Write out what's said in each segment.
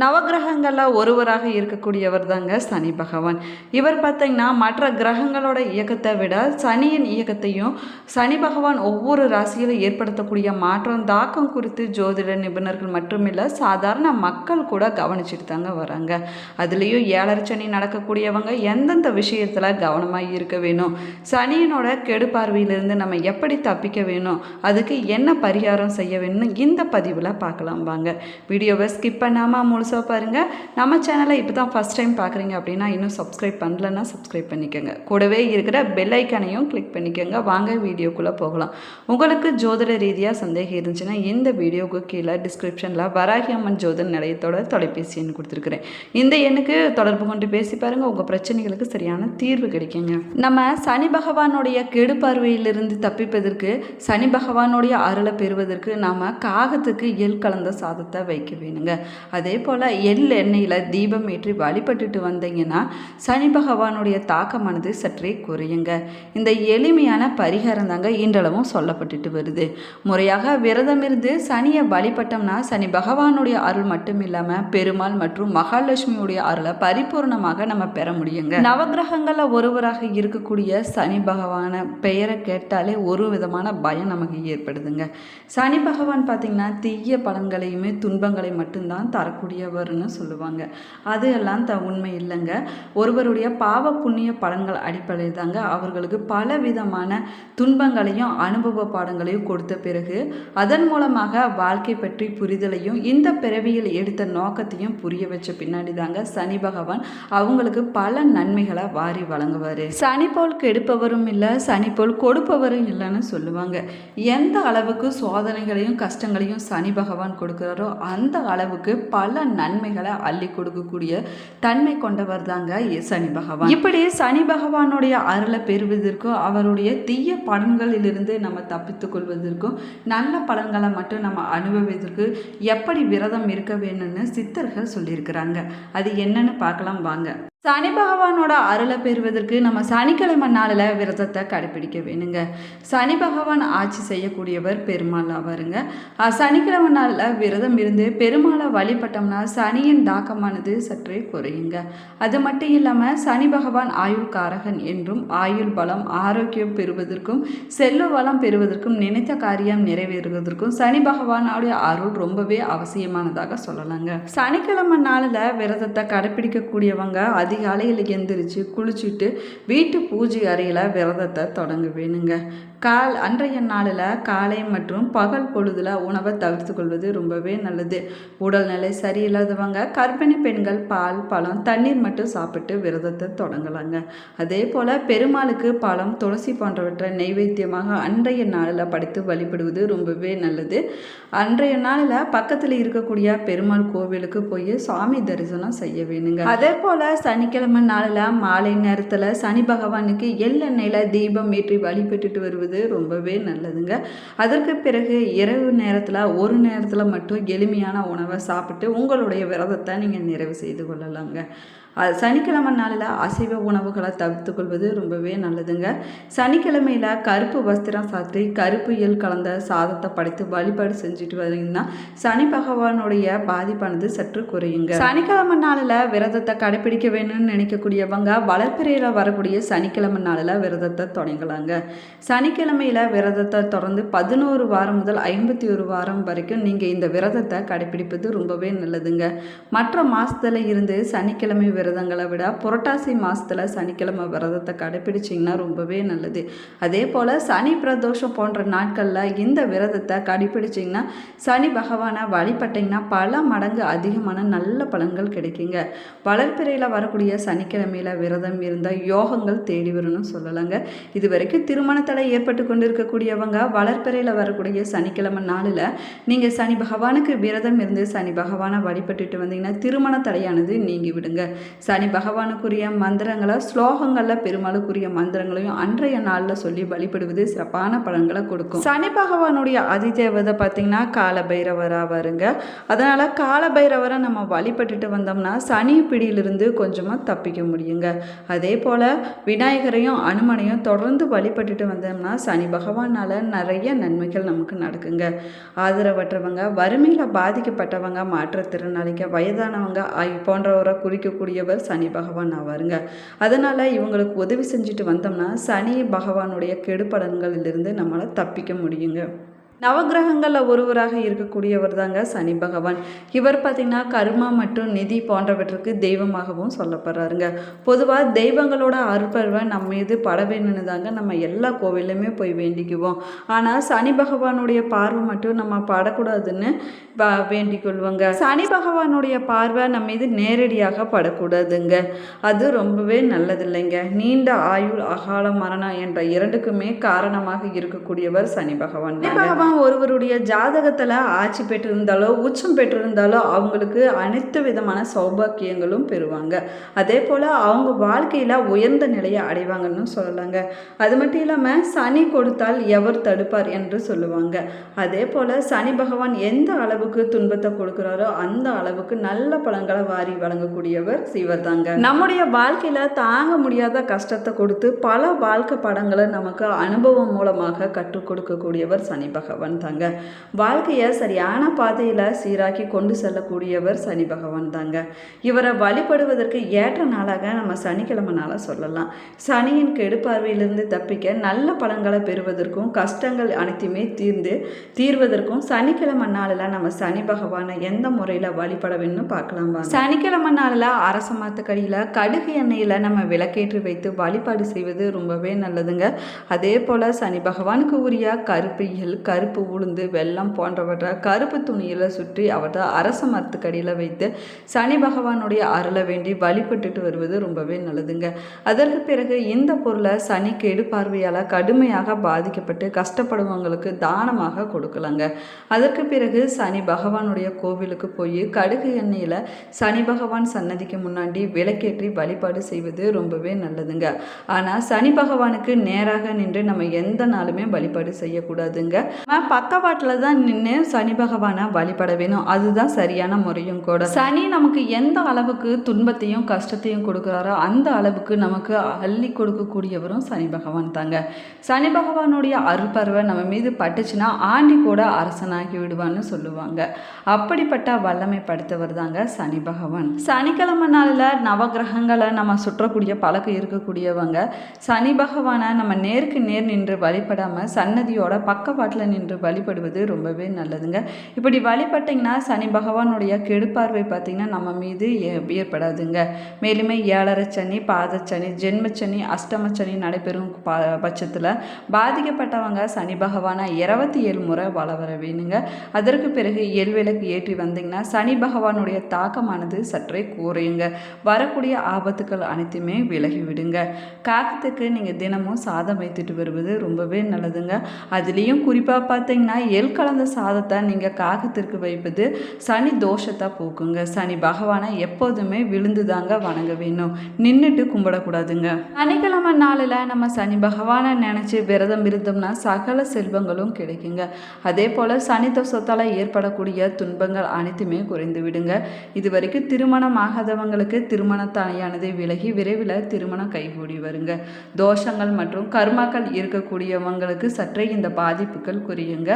நவகிரகங்களில் ஒருவராக இருக்கக்கூடியவர் தாங்க சனி பகவான். இவர் பார்த்தீங்கன்னா மற்ற கிரகங்களோட இயக்கத்தை விட சனியின் இயக்கத்தையும் சனி பகவான் ஒவ்வொரு ராசியிலும் ஏற்படுத்தக்கூடிய மாற்றம் தாக்கம் குறித்து ஜோதிட நிபுணர்கள் மட்டுமில்லை சாதாரண மக்கள் கூட கவனிச்சுட்டு தாங்க வராங்க. அதுலேயும் ஏழரை சனி நடக்கக்கூடியவங்க எந்தெந்த விஷயத்தில் கவனமாக இருக்க வேணும்? சனியினோட கெடு பார்வையிலிருந்து நம்ம எப்படி தப்பிக்க வேணும்? அதுக்கு என்ன பரிகாரம் செய்ய வேணும்னு இந்த பதிவில் பார்க்கலாம் வாங்க. வீடியோவை ஸ்கிப் பண்ணாமல் முழுசாக பாருங்கள் நம்ம சேனலை இப்போ தான் ஃபஸ்ட் டைம் பார்க்குறீங்க அப்படின்னா இன்னும் சப்ஸ்கிரைப் பண்ணலன்னா சப்ஸ்கிரைப் பண்ணிக்கோங்க. கூடவே இருக்கிற பெல் ஐக்கானையும் கிளிக் பண்ணிக்கோங்க. வாங்க வீடியோக்குள்ளே போகலாம். உங்களுக்கு ஜோதிட ரீதியாக சந்தேகம் இருந்துச்சுன்னா இந்த வீடியோவுக்கு கீழே டிஸ்கிரிப்ஷனில் வராகி அம்மன் ஜோதிட நிலையத்தோட தொலைபேசி எண் கொடுத்துருக்குறேன். இந்த எண்ணுக்கு தொடர்பு கொண்டு பேசி பாருங்கள் உங்கள் பிரச்சனைகளுக்கு சரியான தீர்வு கிடைக்குங்க. நம்ம சனி பகவானுடைய கெடு பார்வையிலிருந்து தப்பிப்பதற்கு சனி பகவானுடைய அருளை பெறுவதற்கு நாம் காகத்துக்கு எல் கலந்த சாதத்தை வைக்க வேணுங்க. அதே போல் எள் எண்ணெயில் தீபம் ஏற்றி வழிபட்டுட்டு வந்தீங்கன்னா சனி பகவானுடைய தாக்கமானது சற்றே குறையுங்க. இந்த எளிமையான பரிகாரம் தாங்க இன்றளவும் சொல்லப்பட்டுட்டு வருது. முறையாக விரதம் இருந்து சனியை வழிபட்டோம்னா சனி பகவானுடைய அருள் மட்டும் இல்லாமல் பெருமாள் மற்றும் மகாலட்சுமியுடைய அருளை பரிபூர்ணமாக நம்ம பெற முடியுங்க. நவகிரகங்களில் ஒருவராக இருக்கக்கூடிய சனி பகவான பெயரை கேட்டாலே ஒரு விதமான பயம் நமக்கு ஏற்படுதுங்க. சனி பகவான் பார்த்திங்கன்னா தீய பலன்களையுமே துன்பங்களை மட்டும்தான் தரக்கூடிய தரக்கூடியவர்னு சொல்லுவாங்க. அது எல்லாம் த உண்மை இல்லைங்க. ஒருவருடைய பாவ புண்ணிய பலன்கள் அடிப்படையில் தாங்க அவர்களுக்கு பல விதமான துன்பங்களையும் அனுபவ பாடங்களையும் கொடுத்த பிறகு அதன் மூலமாக வாழ்க்கை பற்றி புரிதலையும் இந்த பிறவியில் எடுத்த நோக்கத்தையும் புரிய வச்ச பின்னாடி தாங்க சனி பகவான் அவங்களுக்கு பல நன்மைகளை வாரி வழங்குவார். சனி போல் கெடுப்பவரும் இல்லை சனி போல் கொடுப்பவரும் இல்லைன்னு சொல்லுவாங்க. எந்த அளவுக்கு சோதனைகளையும் கஷ்டங்களையும் சனி பகவான் கொடுக்குறாரோ அந்த அளவுக்கு பல நன்மைகளை அள்ளி கொடுக்கக்கூடிய தன்மை கொண்டவர் தாங்க சனி பகவான். இப்படி சனி பகவானுடைய அருளை பெறுவதற்கும் அவருடைய தீய பலன்களிலிருந்து நம்ம தப்பித்துக் கொள்வதற்கும் நல்ல பலன்களை மட்டும் நம்ம அனுபவிப்பதற்கு எப்படி விரதம் இருக்க வேணும்னு சித்தர்கள் சொல்லியிருக்கிறாங்க. அது என்னன்னு பார்க்கலாம் வாங்க. சனி பகவானோட அருளை பெறுவதற்கு நம்ம சனிக்கிழமை நாளில் விரதத்தை கடைபிடிக்க வேணுங்க. சனி பகவான் ஆட்சி செய்யக்கூடியவர் பெருமாள் ஆவாருங்க சனிக்கிழமை நாளில் விரதம் இருந்து பெருமாளை வழிபட்டோம்னா சனியின் தாக்கமானது சற்றே குறையுங்க. அது மட்டும் இல்லாமல் சனி பகவான் ஆயுள் காரகன் என்றும் ஆயுள் பலம் ஆரோக்கியம் பெறுவதற்கும் செல்வ வளம் பெறுவதற்கும் நினைத்த காரியம் நிறைவேறுவதற்கும் சனி பகவானுடைய அருள் ரொம்பவே அவசியமானதாக சொல்லலாங்க. சனிக்கிழமை நாளில் விரதத்தை கடைப்பிடிக்கக்கூடியவங்க அது அதிகாலையில் எந்திரிச்சு குளிச்சுட்டு வீட்டு பூஜை அறையில் விரதத்தை தொடங்க வேணுங்க கால் அன்றைய நாளில் காலை மற்றும் பகல் பொழுதில் உணவை தவிர்த்து கொள்வது ரொம்பவே நல்லது. உடல்நிலை சரியில்லாதவங்க கர்ப்பிணி பெண்கள் பால் பழம் தண்ணீர் மட்டும் சாப்பிட்டு விரதத்தை தொடங்கலாங்க. அதே போல் பெருமாளுக்கு பழம் துளசி போன்றவற்றை நைவேத்தியமாக அன்றைய நாளில் படைத்து வழிபடுவது ரொம்பவே நல்லது. அன்றைய நாளில் பக்கத்தில் இருக்கக்கூடிய பெருமாள் கோவிலுக்கு போய் சாமி தரிசனம் செய்ய வேணுங்க. அதே போல் சனிக்கிழமை நாளில் மாலை நேரத்தில் சனி பகவானுக்கு எள்ளெண்ணெயில் தீபம் ஏற்றி வழிபட்டுட்டு வருவது ரொம்பவே நல்லதுங்க. அதற்கு பிறகு இரவு நேரத்தில் ஒரு நேரத்தில் மட்டும் எளிமையான உணவை சாப்பிட்டு உங்களுடைய விரதத்தை நீங்கள் நிறைவு செய்து கொள்ளலாங்க. சனிக்கிழமை நாளில் அசைவ உணவுகளை தவிர்த்து கொள்வது ரொம்பவே நல்லதுங்க. சனிக்கிழமையில் கருப்பு வஸ்திரம் சாத்தி கருப்பு எள் கலந்த சாதத்தை படைத்து வழிபாடு செஞ்சுட்டு வரீங்கன்னா சனி பகவானுடைய பாதிப்பானது சற்று குறையுங்க. சனிக்கிழமை நாளில் விரதத்தை கடைபிடிக்க வேணும்னு நினைக்கக்கூடியவங்க வளர்ப்பிறையில் வரக்கூடிய சனிக்கிழமை நாளில் விரதத்தை தொடங்கலாங்க. சனிக்கிழமையில் விரதத்தை தொடர்ந்து பதினோரு வாரம் முதல் ஐம்பத்தி ஒரு வாரம் வரைக்கும் நீங்கள் இந்த விரதத்தை கடைபிடிப்பது ரொம்பவே நல்லதுங்க. மற்ற மாதத்தில் இருந்து சனிக்கிழமை விரதங்களை விட புரட்டாசி மாதத்தில் சனிக்கிழமை விரதத்தை கடைபிடிச்சிங்கன்னா ரொம்பவே நல்லது. அதே போல் சனி பிரதோஷம் போன்ற நாட்களில் இந்த விரதத்தை கடைபிடிச்சிங்கன்னா சனி பகவானை வழிபட்டிங்கன்னா பல மடங்கு அதிகமான நல்ல பலன்கள் கிடைக்குங்க. வளர்ப்பிறையில் வரக்கூடிய சனிக்கிழமையில் விரதம் இருந்தால் யோகங்கள் தேடி வரும்னு சொல்லலாங்க. இது வரைக்கும் திருமண தடை ஏற்பட்டு கொண்டிருக்கக்கூடியவங்க வளர்ப்பறையில் வரக்கூடிய சனிக்கிழமை நாளில் நீங்கள் சனி பகவானுக்கு விரதம் இருந்து சனி பகவானை வழிபட்டுட்டு வந்தீங்கன்னா திருமண தடையானது நீங்கி விடுங்க. சனி பகவானுக்குரிய மந்திரங்களை ஸ்லோகங்களில் பெருமாளுக்குரிய மந்திரங்களையும் அன்றைய நாளில் சொல்லி வழிபடுவது சிறப்பான பலன்களை கொடுக்கும். சனி பகவானுடைய அதிதேவதை பார்த்தீங்கன்னா காலபைரவராக வருங்க. அதனால் காலபைரவரை நம்ம வழிபட்டுட்டு வந்தோம்னா சனி பிடியிலிருந்து கொஞ்சம் கொஞ்சமாக தப்பிக்க முடியுங்க. அதே போல் விநாயகரையும் அனுமனையும் தொடர்ந்து வழிபட்டுட்டு வந்தோம்னா சனி பகவானால் நிறைய நன்மைகள் நமக்கு நடக்குங்க. ஆதரவற்றவங்க வறுமையில் பாதிக்கப்பட்டவங்க மாற்றுத்திறனாளிக்க வயதானவங்க போன்றவரை குறிக்கக்கூடியவர் சனி பகவான் ஆவாருங்க. அதனால் இவங்களுக்கு உதவி செஞ்சுட்டு வந்தோம்னா சனி பகவானுடைய கெடுபடன்களிலிருந்து நம்மளால் தப்பிக்க முடியுங்க. நவகிரகங்களில் ஒருவராக இருக்கக்கூடியவர் தாங்க சனி பகவான். இவர் பார்த்திங்கன்னா கர்மா மற்றும் நிதி போன்றவற்றுக்கு தெய்வமாகவும் சொல்லப்படுறாருங்க. பொதுவாக தெய்வங்களோட அருப்பருவை நம்ம மீது பட வேணும்னு தாங்க நம்ம எல்லா கோவிலுமே போய் வேண்டிக்குவோம். ஆனால் சனி பகவானுடைய பார்வை மட்டும் நம்ம படக்கூடாதுன்னு ப வேண்டிக் கொள்வோங்க சனி பகவானுடைய பார்வை நம்ம மீது நேரடியாக படக்கூடாதுங்க. அது ரொம்பவே நல்லதில்லைங்க. நீண்ட ஆயுள் அகால மரணம் என்ற இரண்டுக்குமே காரணமாக இருக்கக்கூடியவர் சனி பகவான் சனி ஒருவருடைய ஜாதகத்தில் ஆட்சி பெற்றிருந்தாலோ உச்சம் பெற்றிருந்தாலோ அவங்களுக்கு அனைத்து விதமான சௌபாக்கியங்களும் பெறுவாங்க. அதே போல் அவங்க வாழ்க்கையில் உயர்ந்த நிலையை அடைவாங்கன்னு சொல்லலாங்க. அது மட்டும் இல்லாமல் சனி கொடுத்தால் எவர் தடுப்பார் என்று சொல்லுவாங்க. அதே போல் சனி பகவான் எந்த அளவுக்கு துன்பத்தை கொடுக்குறாரோ அந்த அளவுக்கு நல்ல பழங்களை வாரி வழங்கக்கூடியவர் சிவர் தாங்க நம்முடைய வாழ்க்கையில் தாங்க முடியாத கஷ்டத்தை கொடுத்து பல வாழ்க்கை படங்களை நமக்கு அனுபவம் மூலமாக கற்றுக் கொடுக்கக்கூடியவர் சனி பகவான். தாங்க வாழ்க்கையை சரியான பாதையில் சீராக்கி கொண்டு செல்லக்கூடியவர் சனி பகவான் தாங்க இவரை வழிபடுவதற்கு ஏற்ற நாளாக நம்ம சனிக்கிழமை நாளாக சொல்லலாம். சனியின் கெடுப்பார்வையிலிருந்து தப்பிக்க நல்ல பலன்களை பெறுவதற்கும் கஷ்டங்கள் அனைத்துமே தீர்ந்து தீர்வதற்கும் சனிக்கிழமை நாளில் நம்ம சனி பகவானை எந்த முறையில் வழிபட வேணும்னு பார்க்கலாம் சனிக்கிழமை நாளில் அரச மரத்துக்கடியில் கடுகு எண்ணெயில் நம்ம விளக்கேற்றி வைத்து வழிபாடு செய்வது ரொம்பவே நல்லதுங்க. அதே போல் சனி பகவானுக்கு உரிய கருப்பு கரு கருப்பு உளுந்து வெள்ளம் போன்றவற்றை கருப்பு துணியில் சுற்றி அவற்றை அரச மரத்துக்கடியில் வைத்து சனி பகவானுடைய அருளை வேண்டி வழிபட்டுட்டு வருவது ரொம்பவே நல்லதுங்க. அதற்கு பிறகு இந்த பொருளை சனி கெடு பார்வையால் கடுமையாக பாதிக்கப்பட்டு கஷ்டப்படுவவங்களுக்கு தானமாக கொடுக்கலாங்க. அதற்கு பிறகு சனி பகவானுடைய கோவிலுக்கு போய் கடுகு எண்ணெயில் சனி பகவான் சன்னதிக்கு முன்னாடி விளக்கேற்றி வழிபாடு செய்வது ரொம்பவே நல்லதுங்க. ஆனால் சனி பகவானுக்கு நேராக நின்று நம்ம எந்த நாளுமே வழிபாடு செய்யக்கூடாதுங்க. நம்ம பக்கவாட்டில் தான் நின்று சனி பகவானை வழிபட வேணும். அதுதான் சரியான முறையும் கூட. சனி நமக்கு எந்த அளவுக்கு துன்பத்தையும் கஷ்டத்தையும் கொடுக்குறாரோ அந்த அளவுக்கு நமக்கு அள்ளி கொடுக்கக்கூடியவரும் சனி பகவான் தாங்க. சனி பகவானுடைய அருள்பருவை நம்ம மீது பட்டுச்சுன்னா ஆண்டி கூட அரசனாகி விடுவான்னு சொல்லுவாங்க. அப்படிப்பட்ட வல்லமை படுத்தவர் தாங்க சனி பகவான். சனிக்கிழமை நாளில் நவகிரகங்களை நம்ம சுற்றக்கூடிய பழக்கம் இருக்கக்கூடியவங்க சனி பகவானை நம்ம நேருக்கு நேர் நின்று வழிபடாமல் சன்னதியோட பக்கவாட்டில் நின்று வழிபடுவது ரொம்பவே நல்லதுங்க. இப்படி வழிபட்டிங்கன்னா சனி பகவானுடைய கெடுப்பார்வை பார்த்திங்கன்னா நம்ம மீது ஏ- ஏற்படாதுங்க. மேலுமே ஏழரை சனி பாதச்சனி ஜென்மச்சனி அஷ்டமச்சனி நடைபெறும் ப பட்சத்தில் பாதிக்கப்பட்டவங்க சனி பகவானை இருபத்தி ஏழு முறை வள வர வேணுங்க. அதற்கு பிறகு எல் விளக்கு ஏற்றி வந்தீங்கன்னா சனி பகவானுடைய தாக்கமானது சற்றே குறையுங்க. வரக்கூடிய ஆபத்துக்கள் அனைத்துமே விலகி விடுங்க. காகத்துக்கு நீங்கள் தினமும் சாதம் வைத்துட்டு வருவது ரொம்பவே நல்லதுங்க. அதுலேயும் குறிப்பாக பார்த்தீங்கன்னா எல் கலந்த சாதத்தை நீங்கள் காகத்திற்கு வைப்பது சனி தோஷத்தை போக்குங்க. சனி பகவானை எப்போதுமே விழுந்து தாங்க வணங்க வேணும். நின்றுட்டு கும்பிடக்கூடாதுங்க. சனிக்கிழமை நாளில் நம்ம சனி பகவானை நினச்சி விரதம் இருந்தோம்னா சகல செல்வங்களும் கிடைக்குங்க. அதே போல் சனி தோஷத்தால் ஏற்படக்கூடிய துன்பங்கள் அனைத்துமே குறைந்து விடுங்க. இது வரைக்கும் திருமணம் ஆகாதவங்களுக்கு திருமண தனையானது விலகி விரைவில் திருமணம் கைகூடி வருங்க. தோஷங்கள் மற்றும் கர்மாக்கள் இருக்கக்கூடியவங்களுக்கு சற்றே இந்த பாதிப்புகள் குறையுங்க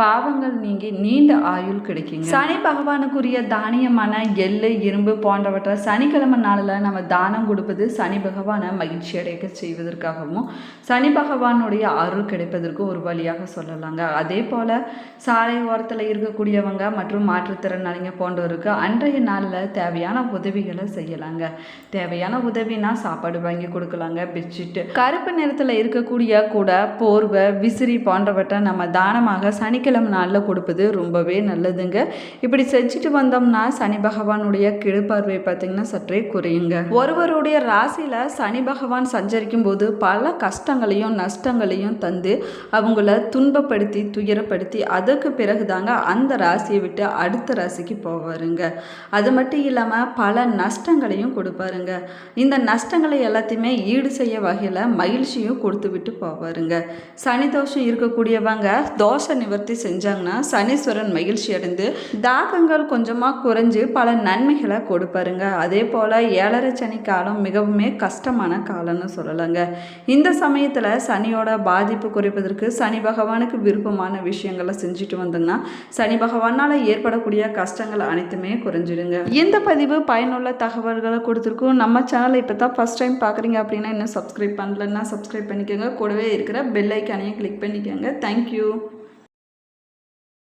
பாவங்கள் நீங்கி நீண்ட ஆயுள் கிடைக்குங்க. சனி பகவானுக்குரிய தானியமான எள்ளு இரும்பு போன்றவற்றை சனிக்கிழமை நாளில் நம்ம தானம் கொடுப்பது சனி பகவானை மகிழ்ச்சி அடைய செய்வதற்காகவும் சனி பகவானுடைய அருள் கிடைப்பதற்கும் ஒரு வழியாக சொல்லலாங்க. அதே போல் சாலை ஓரத்தில் இருக்கக்கூடியவங்க மற்றும் மாற்றுத்திறனாளிங்க போன்றவருக்கு அன்றைய நாளில் தேவையான உதவிகளை செய்யலாங்க. தேவையான உதவினா சாப்பாடு வாங்கி கொடுக்கலாங்க பெட்ஷீட்டு கருப்பு நிறத்தில் இருக்கக்கூடிய கூட போர்வை விசிறி போன்றவற்றை நம்ம தான தானமாக சனிக்கிழமை நாளில் கொடுப்பது ரொம்பவே நல்லதுங்க. இப்படி செஞ்சுட்டு வந்தோம்னா சனி பகவானுடைய கிழப்பார்வை பார்த்திங்கன்னா சற்றே குறையுங்க. ஒருவருடைய ராசியில் சனி பகவான் சஞ்சரிக்கும் போது பல கஷ்டங்களையும் நஷ்டங்களையும் தந்து அவங்கள துன்பப்படுத்தி துயரப்படுத்தி அதுக்கு பிறகு தாங்க அந்த ராசியை விட்டு அடுத்த ராசிக்கு போவாருங்க. அது மட்டும் இல்லாமல் பல நஷ்டங்களையும் கொடுப்பாருங்க. இந்த நஷ்டங்களை எல்லாத்தையுமே ஈடு செய்ய வகையில் மகிழ்ச்சியும் கொடுத்து விட்டு போவாருங்க. சனி தோஷம் இருக்கக்கூடியவங்க தோஷ நிவர்த்தி செஞ்சாங்கன்னா சனீஸ்வரன் மகிழ்ச்சி அடைந்து தாகங்கள் கொஞ்சமாக குறைஞ்சு பல நன்மைகளை கொடுப்பாருங்க. அதே போல் ஏழரை சனி காலம் மிகவுமே கஷ்டமான காலம்னு சொல்லலாங்க. இந்த சமயத்தில் சனியோட பாதிப்பு குறைப்பதற்கு சனி பகவானுக்கு விருப்பமான விஷயங்களை செஞ்சுட்டு வந்தோங்கன்னா சனி பகவானால் ஏற்படக்கூடிய கஷ்டங்கள் அனைத்துமே குறைஞ்சிடுங்க. இந்த பதிவு பயனுள்ள தகவல்களை கொடுத்துருக்கோம். நம்ம சேனலை இப்போ தான் ஃபஸ்ட் டைம் பார்க்குறீங்க அப்படின்னா இன்னும் சப்ஸ்கிரைப் பண்ணலன்னா சப்ஸ்கிரைப் பண்ணிக்கோங்க. கூடவே இருக்கிற பெல் ஐக்கானையும் கிளிக் பண்ணிக்கோங்க. தேங்க்யூ